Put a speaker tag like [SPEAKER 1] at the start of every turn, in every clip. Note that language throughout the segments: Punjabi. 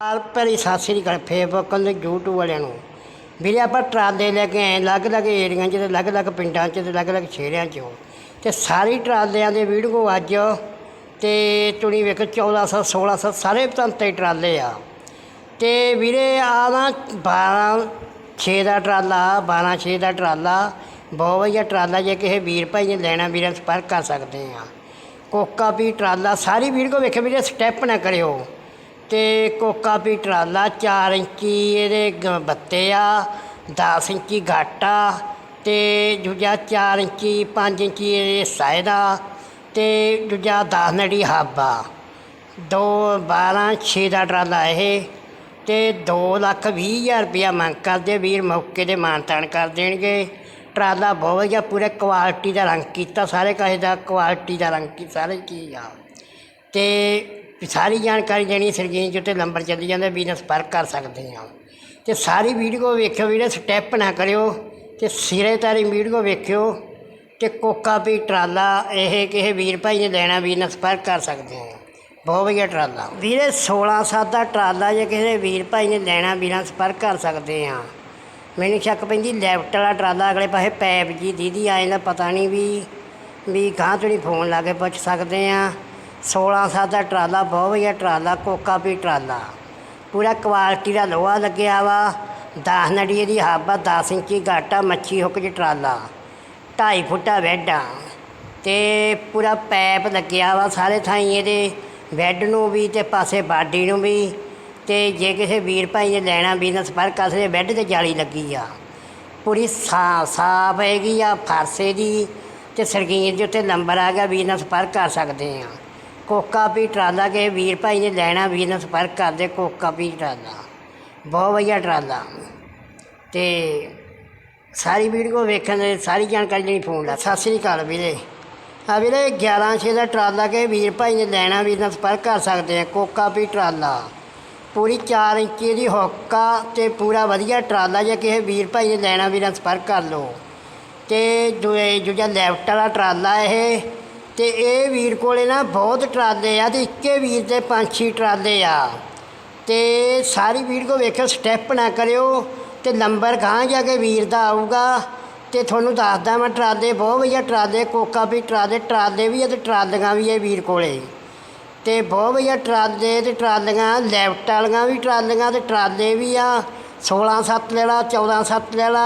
[SPEAKER 1] ਹਾਲ ਭਰੀ ਸਤਿ ਸ੍ਰੀ ਅਕਾਲ ਫੇਸਬੁੱਕ ਤੇ YouTube ਵਾਲਿਆਂ ਨੂੰ। ਵੀਰੇ, ਆਪਾਂ ਟਰਾਲੇ ਲੈ ਕੇ ਆਏ, ਅਲੱਗ-ਅਲੱਗ ਏਰੀਆਂ 'ਚ ਤੇ ਅਲੱਗ-ਅਲੱਗ ਪਿੰਡਾਂ 'ਚ ਤੇ ਅਲੱਗ-ਅਲੱਗ ਸ਼ਹਿਰਾਂ 'ਚੋਂ। ਤੇ ਸਾਰੀ ਟਰਾਲਿਆਂ ਦੇ ਵੀਡੀਓ ਅੱਜ ਤੇ ਤੁਣੀ ਵੇਖ 1400 1600 ਸਾਰੇ ਤੰਤੇ ਟਰਾਲੇ ਆ। ਤੇ ਵੀਰੇ ਆ ਨਾ 12 6 ਦਾ ਟਰਾਲਾ 12 6 ਦਾ ਟਰਾਲਾ, ਬਹੁਤ ਵਧੀਆ ਟਰਾਲਾ, ਜੇ ਕਿਸੇ ਵੀਰ ਭਾਈ ਨੇ ਲੈਣਾ, ਵੀਰਾਂ ਸੰਪਰਕ ਕਰ ਸਕਦੇ ਆ। ਕੋਕਾ ਵੀ ਟਰਾਲਾ, ਸਾਰੀ ਵੀਡੀਓ ਵੇਖੇ, ਵੀਰੇ, ਸਟੈਪ ਨਾ ਕਰਿਓ। ਤੇ ਕੋਕਾ ਵੀ ਟਰਾਲਾ 4 ਇੰਚੀ, ਇਹਦੇ ਗ- ਬੱਤੇ ਆ 10 ਇੰਚੀ ਘਾਟਾ ਤੇ ਦੂਜਾ 4 ਇੰਚੀ 5 ਇੰਚੀ ਇਹ ਸਾਇਦਾ ਤੇ ਦੂਜਾ 10 ਨੜੀ ਹਾਬਾ ਦੋ 12 6 ਦਾ ਟਰਾਲਾ ਇਹ ਤੇ 2 ਲੱਖ 20 ਹਜ਼ਾਰ ਰੁਪਇਆ ਮੰਗ ਕਰਦੇ ਵੀਰ, ਮੌਕੇ ਦੇ ਮਾਨਤਾਨ ਕਰ ਦੇਣਗੇ। ਟਰਾਲਾ ਬਹੁਤ ਵਧੀਆ, ਪੂਰੇ ਕੁਆਲਿਟੀ ਦਾ ਰੰਗ ਕੀਤਾ, ਸਾਰੇ ਕਹੇ ਦਾ ਕੁਆਲਿਟੀ ਦਾ ਰੰਗ ਕੀ, ਸਾਰੇ ਚੀਜ਼ ਆ। ਤੇ ਵੀ ਸਾਰੀ ਜਾਣਕਾਰੀ ਦੇਣੀ ਸਰਜੀਨ ਉੱਤੇ, ਨੰਬਰ ਚੱਲੀ ਜਾਂਦਾ ਵੀ ਨਾਲ ਸੰਪਰਕ ਕਰ ਸਕਦੇ ਹਾਂ। ਤੇ ਸਾਰੀ ਵੀਡੀਓ ਵੇਖਿਓ ਵੀਰੇ ਸਟੈਪ ਨਾ ਕਰਿਓ, ਤੇ ਸਿਰੇ ਤਾਰੀ ਵੀਡੀਓ ਵੇਖਿਓ, ਤੇ ਕੋਕਾ ਵੀ ਟਰਾਲਾ, ਇਹ ਕਿਸੇ ਵੀਰ ਭਾਈ ਨੇ ਲੈਣਾ ਵੀਰ ਨਾਲ ਸੰਪਰਕ ਕਰ ਸਕਦੇ ਹਾਂ। ਬਹੁਤ ਵਧੀਆ ਟਰਾਲਾ। ਵੀਰੇ 16 ਸਾਤ ਦਾ ਟਰਾਲਾ ਜੇ ਕਿਸੇ ਵੀਰ ਭਾਈ ਨੇ ਲੈਣਾ ਵੀਰ ਨਾਲ ਸੰਪਰਕ ਕਰ ਸਕਦੇ ਹਾਂ। ਮੈਨੂੰ ਸ਼ੱਕ ਪੈਂਦੀ, ਲੈਫਟ ਵਾਲਾ ਟਰਾਲਾ ਅਗਲੇ ਪਾਸੇ ਪੈਪ ਜੀ ਦੀਦੀ ਆਏ ਦਾ ਪਤਾ ਨਹੀਂ ਵੀ ਵੀ ਗਾਂ ਤੋਂ ਫੋਨ ਲਾ ਕੇ ਪੁੱਛ ਸਕਦੇ ਆ 16 ਸਾਤ ਦਾ ਟਰਾਲਾ, ਬਹੁਤ ਵਧੀਆ ਟਰਾਲਾ, ਕੋਕਾ ਵੀ ਟਰਾਲਾ। ਪੂਰਾ ਕੁਆਲਿਟੀ ਦਾ ਲੋਹਾ ਲੱਗਿਆ ਵਾ। 10 ਨੜੀ ਦੀ ਹਾਬਾ 10 ਇੰਚੀ ਗਾਟਾ ਮੱਛੀ ਹੁੱਕ ਚ ਟਰਾਲਾ। 2.5 ਫੁੱਟਾ ਬੈੱਡ ਆ। ਤੇ ਪੂਰਾ ਪੈਪ ਲੱਗਿਆ ਵਾ ਸਾਰੇ ਥਾਈ ਇਹਦੇ ਬੈੱਡ ਨੂੰ ਵੀ ਤੇ ਪਾਸੇ ਬਾਡੀ ਨੂੰ ਵੀ। ਤੇ ਜੇ ਕਿਸੇ ਵੀਰ ਭਾਈ ਨੇ ਲੈਣਾ ਵੀ ਨਾ ਸੰਪਰਕ ਕਰ ਸਕਦੇ ਬੈੱਡ ਤੇ ਜਾਲੀ ਲੱਗੀ ਆ। ਪੂਰੀ ਸਾ ਸਾਫ਼ ਹੈਗੀ ਆ, ਫਰਸੇ ਦੀ ਤੇ ਸਰਗੀਰ ਦੇ ਉੱਤੇ ਨੰਬਰ ਆ ਗਿਆ ਵੀਰ ਨਾਲ ਕਰ ਸਕਦੇ ਆ। ਕੋਕਾ ਵੀ ਟਰਾਲਾ ਕੇ ਵੀਰ ਭਾਈ ਨੇ ਲੈਣਾ, ਵੀਰ ਨਾਲ ਸੰਪਰਕ ਕਰਦੇ, ਕੋਕਾ ਵੀ ਟਰਾਲਾ। ਬਹੁਤ ਵਧੀਆ ਟਰਾਲਾ। ਤੇ ਸਾਰੀ ਵੀਡੀਓ ਵੇਖਣ ਦੇ, ਸਾਰੀ ਜਾਣਕਾਰੀ ਜਿਹੜੀ ਫੋਨ ਲਾ ਸਤਿ ਸ੍ਰੀ ਅਕਾਲ ਵੀਰੇ। ਆ ਵੀਰੇ 11 ਛੇ ਦਾ ਟਰਾਲਾ ਕੇ ਵੀਰ ਭਾਈ ਨੇ ਲੈਣਾ, ਵੀਰ ਨਾਲ ਸੰਪਰਕ ਕਰ ਸਕਦੇ ਆ, ਕੋਕਾ ਵੀ ਟਰਾਲਾ। ਪੂਰੀ 4 ਇੰਚੀ ਦੀ ਹੋਕਾ ਤੇ ਪੂਰਾ ਵਧੀਆ ਟਰਾਲਾ ਜੇ ਕਿਸੇ ਵੀਰ ਭਾਈ ਨੇ ਲੈਣਾ, ਵੀਰ ਨਾਲ ਸੰਪਰਕ ਕਰ ਲਓ। ਤੇ ਦੂਏ, ਦੂਜਾ ਲੈਫਟ ਵਾਲਾ ਟਰਾਲਾ ਇਹ ਤੇ ਇਹ ਵੀਰ ਕੋਲੇ ਨਾ ਬਹੁਤ ਟਰਾਲੇ ਆ ਤੇ ਇੱਕੇ ਵੀਰ ਦੇ ਪੰਜ ਛੇ ਟਰਾਲੇ ਆ। ਤੇ ਸਾਰੀ ਵੀਰ ਵੀਡੀਓ ਵੇਖਿਓ, ਸਟੈਪ ਨਾ ਕਰਿਓ ਤੇ ਨੰਬਰ ਗਾਂ ਜਾ ਕੇ ਵੀਰ ਦਾ ਆਊਗਾ ਤੇ ਤੁਹਾਨੂੰ ਦੱਸਦਾ ਮੈਂ ਟਰਾਲੇ, ਬਹੁਤ ਵਧੀਆ ਟਰਾਲੇ, ਕੋਕਾ ਵੀ ਟਰਾਲੇ ਟਰਾਲੇ ਵੀ ਆ ਤੇ ਟਰਾਲੀਆਂ ਵੀ ਇਹ ਵੀਰ ਕੋਲੇ। ਤੇ ਬਹੁਤ ਵਧੀਆ ਟਰਾਲੇ ਤੇ ਟਰਾਲੀਆਂ, ਲੈਫਟ ਵਾਲੀਆਂ ਵੀ ਟਰਾਲੀਆਂ ਤੇ ਟਰਾਲੇ ਵੀ ਆ 16 7 ਲੈ ਲਾ 14 7 ਲੈ ਲਾ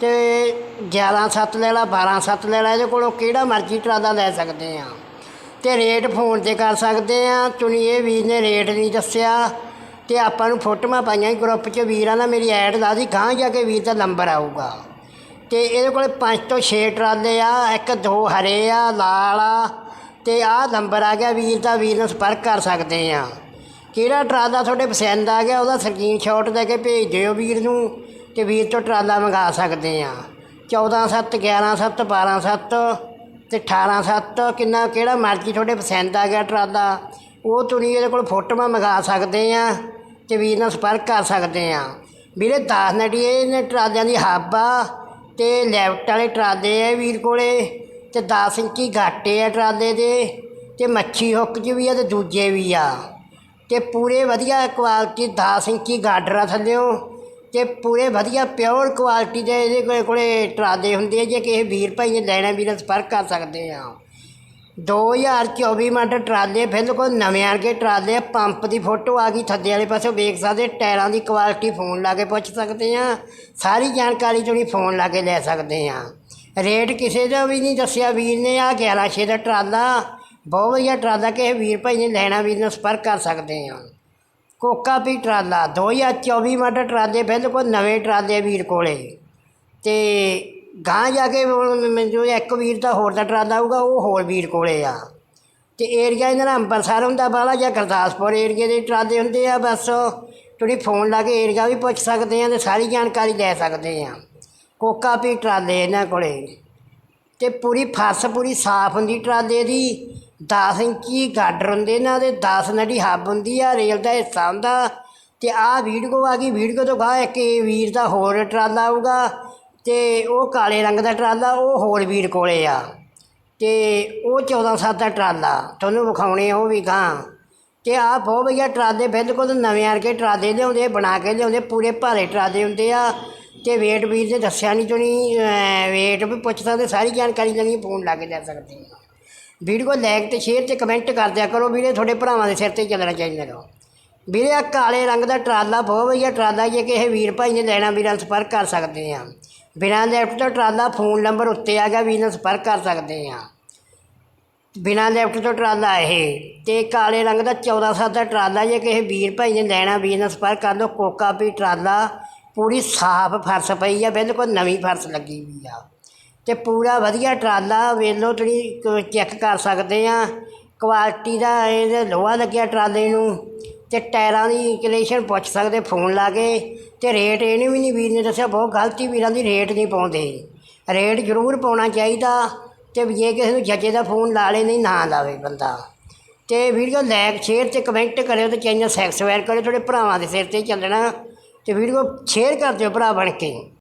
[SPEAKER 1] ਤੇ 11 7 ਲੈ ਲਾ 12 7 ਲੈ ਲਾ, ਇਹਦੇ ਕੋਲੋਂ ਕਿਹੜਾ ਮਰਜ਼ੀ ਟਰਾਲਾ ਲੈ ਸਕਦੇ ਆ। ਤੇ ਰੇਟ ਫੋਨ ਤੇ ਕਰ ਸਕਦੇ ਆ। ਚੁਣੀਏ ਵੀਰ ਨੇ ਰੇਟ ਨਹੀਂ ਦੱਸਿਆ। ਤੇ ਆਪਾਂ ਨੂੰ ਫੋਟੋਆਂ ਪਾਈਆਂ ਗਰੁੱਪ 'ਚ। ਵੀਰਾਂ ਦਾ ਮੇਰੀ ਐਡ ਲਾ ਦੀ ਗਾਂ ਜਾ ਕੇ ਵੀਰ ਦਾ ਨੰਬਰ ਆਊਗਾ। ਤੇ ਇਹਦੇ ਕੋਲੇ 5 ਤੋਂ 6 ਟਰਾਲੇ ਆ। ਇੱਕ, ਦੋ ਹਰੇ ਆ, ਲਾਲ ਆ। ਤੇ ਆਹ ਨੰਬਰ ਆ ਗਿਆ ਵੀਰ ਦਾ। ਵੀਰ ਨੂੰ ਸੰਪਰਕ ਕਰ ਸਕਦੇ ਆ। ਕਿਹੜਾ ਟਰਾਲਾ ਤੁਹਾਡੇ ਪਸੰਦ ਆ ਗਿਆ, ਉਹਦਾ ਸਕਰੀਨਸ਼ਾਟ ਦੇ ਕੇ ਭੇਜ ਦਿਓ ਵੀਰ ਨੂੰ। ਤੇ ਵੀਰ ਤੋਂ ਟਰਾਲਾ ਮੰਗਾ ਸਕਦੇ ਆ। 14 7 11 7 12 7 ਤੇ 18 7 ਕਿੰਨਾ, ਕਿਹੜਾ ਮਰਜ਼ੀ ਤੁਹਾਡੇ ਪਸੰਦ ਆ ਗਿਆ ਟਰਾਲਾ। ਉਹ ਤੁਸੀਂ ਇਹਦੇ ਕੋਲ ਫੋਟੋਆਂ ਮੰਗਾ ਸਕਦੇ ਆ ਤੇ ਵੀਰ ਨਾਲ ਸੰਪਰਕ ਕਰ ਸਕਦੇ ਆ। ਵੀਰੇ 10 ਨੜੀਏ ਨੇ ਟਰਾਲਿਆਂ ਦੀ ਹੱਬ ਆ ਤੇ ਲੈਫਟ ਵਾਲੇ ਟਰਾਲੇ ਆ ਵੀਰ ਕੋਲੇ ਤੇ 10 ਇੰਚੀ ਘਾਟੇ ਆ ਟਰਾਲੇ ਦੇ ਤੇ ਮੱਛੀ ਹੁੱਕ 'ਚ ਵੀ ਆ ਤੇ ਦੂਜੇ ਵੀ ਆ। ਤੇ ਪੂਰੇ ਵਧੀਆ ਕੁਆਲਿਟੀ 10 ਇੰਚੀ ਗਾਡਰ ਆ ਥੱਲਿਓ ਤੇ ਪੂਰੇ ਵਧੀਆ ਪਿਓਰ ਕੁਆਲਿਟੀ ਦੇ ਇਹਦੇ ਕੋਲੇ ਕੋਲੇ ਟਰਾਲੇ ਹੁੰਦੇ ਆ, ਜੇ ਕਿਸੇ ਵੀਰ ਭਾਈ ਨੇ ਲੈਣਾ ਵੀਰ ਨਾਲ ਸੰਪਰਕ ਕਰ ਸਕਦੇ ਆ 2024 ਮਾਡਲ ਟਰਾਲੇ, ਬਿਲਕੁਲ ਨਵੇਂ ਵਰਗੇ ਟਰਾਲੇ ਆ। ਪੰਪ ਦੀ ਫੋਟੋ ਆ ਗਈ, ਥੱਲੇ ਵਾਲੇ ਪਾਸੇ ਵੇਖ ਸਕਦੇ ਟਾਇਰਾਂ ਦੀ ਕੁਆਲਿਟੀ ਫੋਨ ਲਾ ਕੇ ਪੁੱਛ ਸਕਦੇ ਆ, ਸਾਰੀ ਜਾਣਕਾਰੀ ਤੁਸੀਂ ਫੋਨ ਲਾ ਕੇ ਲੈ ਸਕਦੇ ਆ ਰੇਟ ਕਿਸੇ ਦਾ ਵੀ ਨਹੀਂ ਦੱਸਿਆ, ਵੀਰ ਨੇ ਆ 11 ਛੇ ਦਾ ਟਰਾਲਾ, ਬਹੁਤ ਵਧੀਆ ਟਰਾਲਾ, ਕਿਸੇ ਵੀਰ ਭਾਈ ਨੇ ਲੈਣਾ ਵੀਰ ਨਾਲ ਸੰਪਰਕ ਕਰ ਸਕਦੇ ਆ ਕੋਕਾ ਵੀ ਟਰਾਲਾ 2024 ਮਾਡਲ ਟਰਾਲੇ, ਬਿਲਕੁਲ ਨਵੇਂ ਟਰਾਲੇ ਵੀਰ ਕੋਲੇ। ਤੇ ਗਾਂ ਜਾ ਕੇ ਮੈਨੂੰ ਜੋ ਇੱਕ ਵੀਰ ਦਾ ਹੋਰ ਦਾ ਟਰਾਲਾ ਆਊਗਾ, ਉਹ ਹੋਰ ਵੀਰ ਕੋਲੇ ਆ। ਤੇ ਏਰੀਆ ਇਹਨਾਂ ਦਾ ਅੰਬਰਸਰ ਹੁੰਦਾ ਬਾਹਲਾ ਜਾਂ ਗੁਰਦਾਸਪੁਰ ਏਰੀਏ ਦੇ ਟਰਾਲੇ ਹੁੰਦੇ ਆ ਬਸ। ਤੁਸੀਂ ਫੋਨ ਲਾ ਕੇ ਏਰੀਆ ਵੀ ਪੁੱਛ ਸਕਦੇ ਆ ਤੇ ਸਾਰੀ ਜਾਣਕਾਰੀ ਲੈ ਸਕਦੇ ਆ। ਕੋਕਾ ਵੀ ਟਰਾਲੇ ਇਹਨਾਂ ਕੋਲੇ। ਤੇ ਪੂਰੀ ਫਰਸ ਪੂਰੀ ਸਾਫ਼ ਹੁੰਦੀ ਟਰਾਲੇ ਦੀ। 10 ਇੰਚੀ ਗਾਡਰ ਹੁੰਦੇ ਇਹਨਾਂ ਦੇ 10 ਨੜੀ ਹੱਬ ਹੁੰਦੀ ਆ, ਰੇਲ ਦਾ ਹਿੱਸਾ ਹੁੰਦਾ। ਤੇ ਆਹ ਵੀਡੀਓ ਆ ਗਈ, ਵੀਡੀਓ ਤੋਂ ਗਾਹ ਇੱਕ ਇਹ ਵੀਰ ਦਾ ਹੋਰ ਟਰਾਲਾ ਆਊਗਾ ਤੇ ਉਹ ਕਾਲੇ ਰੰਗ ਦਾ ਟਰਾਲਾ, ਉਹ ਹੋਰ ਵੀਰ ਕੋਲੇ ਆ। ਤੇ ਉਹ 14 ਸੱਤ ਦਾ ਟਰਾਲਾ, ਤੁਹਾਨੂੰ ਵਿਖਾਉਣੇ ਉਹ ਵੀ ਗਾਂ। ਤੇ ਆਹ ਬਹੁਤ ਵਧੀਆ ਟਰਾਲੇ, ਬਿਲਕੁਲ ਨਵੇਂ ਵਰਗੇ ਟਰਾਲੇ ਲਿਆਉਂਦੇ, ਬਣਾ ਕੇ ਲਿਆਉਂਦੇ, ਪੂਰੇ ਭਾਰੇ ਟਰਾਲੇ ਹੁੰਦੇ ਆ। ਤੇ ਵੇਟ ਵੀਰ ਦੇ ਦੱਸਿਆ ਨਹੀਂ ਤੁਣੀ ਵੇਟ ਵੀ ਪੁੱਛ ਸਕਦੇ, ਸਾਰੀ ਜਾਣਕਾਰੀ ਲੈਣੀ, ਫੋਨ ਲਾ ਕੇ ਲੈ ਸਕਦੇ ਆ। ਵੀਡੀਓ ਲਾਈਕ ਤੇ ਸ਼ੇਅਰ ਤੇ ਕਮੈਂਟ ਕਰ ਦਿਆ ਕਰੋ ਵੀਰੇ, ਤੁਹਾਡੇ ਭਰਾਵਾਂ ਦੇ ਸਿਰ ਤੇ ਚੱਲਣਾ ਚਾਹੀਦਾ ਗਾ। ਵੀਰੇ ਆ ਕਾਲੇ ਰੰਗ ਦਾ ਟਰਾਲਾ ਬਹੁਤ ਵਧੀਆ ਟਰਾਲਾ ਜੇ ਕਿਸੇ ਵੀਰ ਭਾਈ ਨੇ ਲੈਣਾ, ਵੀਰਾਂ ਸੰਪਰਕ ਕਰ ਸਕਦੇ ਆ ਬਿਨਾਂ ਲੈਫਟ ਤੋਂ ਟਰਾਲਾ ਫੋਨ ਨੰਬਰ ਉੱਤੇ ਆ ਗਿਆ, ਵੀਰ ਨਾਲ ਸੰਪਰਕ ਕਰ ਸਕਦੇ ਆ ਬਿਨਾਂ ਲੈਫਟ ਤੋਂ ਟਰਾਲਾ ਇਹ, ਤੇ ਕਾਲੇ ਰੰਗ ਦਾ 14 ਸਾਲ ਦਾ ਟਰਾਲਾ ਜੇ ਕਿਸੇ ਵੀਰ ਭਾਈ ਨੇ ਲੈਣਾ, ਵੀਰ ਨਾਲ ਸੰਪਰਕ ਕਰ ਲਓ ਕੋਕਾ ਵੀ ਟਰਾਲਾ, ਪੂਰੀ ਸਾਫ਼ ਫਰਸ਼ ਪਈ ਆ, ਬਿਲਕੁਲ ਨਵੀਂ ਫਰਸ਼ ਲੱਗੀ ਵੀ ਆ। ਤੇ ਪੂਰਾ ਵਧੀਆ ਟਰਾਲਾ ਵੇਲੋ ਤੁਸੀਂ ਚੈੱਕ ਕਰ ਸਕਦੇ ਆ। ਕੁਆਲਿਟੀ ਦਾ ਇਹਦੇ ਲੋਹਾ ਲੱਗਿਆ ਟਰਾਲੇ ਨੂੰ ਤੇ ਟਾਇਰਾਂ ਦੀ ਕੰਡੀਸ਼ਨ ਪੁੱਛ ਸਕਦੇ, ਫੋਨ ਲਾ ਕੇ ਤੇ ਰੇਟ ਇਹਨੇ ਵੀ ਨਹੀਂ ਵੀਰ ਨੇ ਦੱਸਿਆ, ਬਹੁਤ ਗਲਤੀ ਵੀਰਾਂ ਦੀ ਰੇਟ ਨਹੀਂ ਪਾਉਂਦੇ। ਰੇਟ ਜ਼ਰੂਰ ਪਾਉਣਾ ਚਾਹੀਦਾ ਤੇ ਜੇ ਕਿਸੇ ਨੂੰ ਜੱਜੇ ਦਾ ਫੋਨ ਲਾ ਲੇ ਨਹੀਂ, ਨਾ ਲਾਵੇ ਬੰਦਾ। ਤੇ ਵੀਡੀਓ ਲਾਈਕ ਸ਼ੇਅਰ ਤੇ ਕਮੈਂਟ ਕਰਿਓ ਤੇ ਚੈਨਲ ਸਬਸਕ੍ਰਾਈਬ ਕਰਿਓ, ਤੁਹਾਡੇ ਭਰਾਵਾਂ ਦੇ ਸਿਰ ਤੇ ਚੱਲਣਾ। ਤੇ ਵੀਡੀਓ ਸ਼ੇਅਰ ਕਰ ਦਿਓ ਭਰਾ ਬਣ ਕੇ।